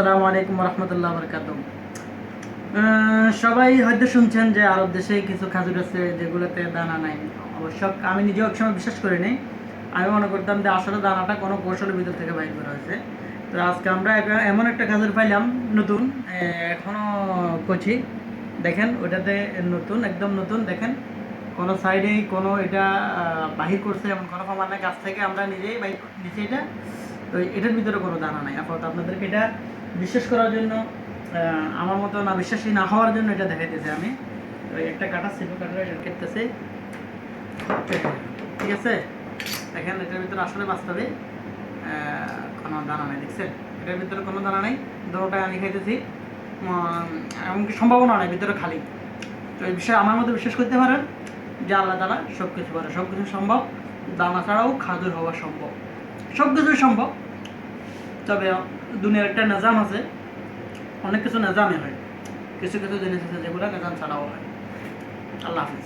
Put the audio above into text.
আসসালামু আলাইকুম রহমতুল্লাহ বরকাত সবাই হয়তো শুনছেন যে আরব দেশে কিছু খাজুর আছে যেগুলোতে দানা নাই। অবশ্য আমি নিজেও এক সময় বিশ্বাস করি নাই আমি মনে করতাম যে আসলে দানাটা কোনো কৌশলের ভিতর থেকে বাইর করা হয়েছে। তো আজকে আমরা এমন একটা খাজুর পাইলাম নতুন এ, এখনও কচি। দেখেন ওটাতে নতুন একদম নতুন দেখেন। কোনো সাইডেই কোনো এটা বাহির করছে এমন কোনো প্রমাণ নাই। গাছ থেকে আমরা নিজেই বাহির নিচে এটা তো এটার ভিতরে কোনো দানা নাই। আপাতত আপনাদেরকে এটা বিশ্বাস করার জন্য আমার মতো না বিশ্বাসী না হওয়ার জন্য এটা দেখাইতেছি আমি। একটা কাটা ছিল কাটা এটা কেটতেছে। ঠিক আছে? দেখেন, এটার ভিতরে আসলে বাস্তবে কোনো দানা নাই, দেখছেন? এটার ভিতরে কোনো দানা নাই, দুটোটা আমি খাইতেছি। এমনকি সম্ভাবনা নাই, ভিতরে খালি। তো এই বিষয়ে আমার মতো বিশ্বাস করতে পারেন যে আল্লাহ তালা সব কিছু করে। সব কিছু সম্ভব, দানা ছাড়াও খাদুর হওয়া সম্ভব। সব কিছুই সম্ভব। তবে দুনিয়ার একটা নিজাম আছে। অনেক কিছু নিজামে হয়। কিছু কিছু জিনিস আছে যেগুলো নিজাম ছাড়াও হয়। আল্লাহ হাফিজ।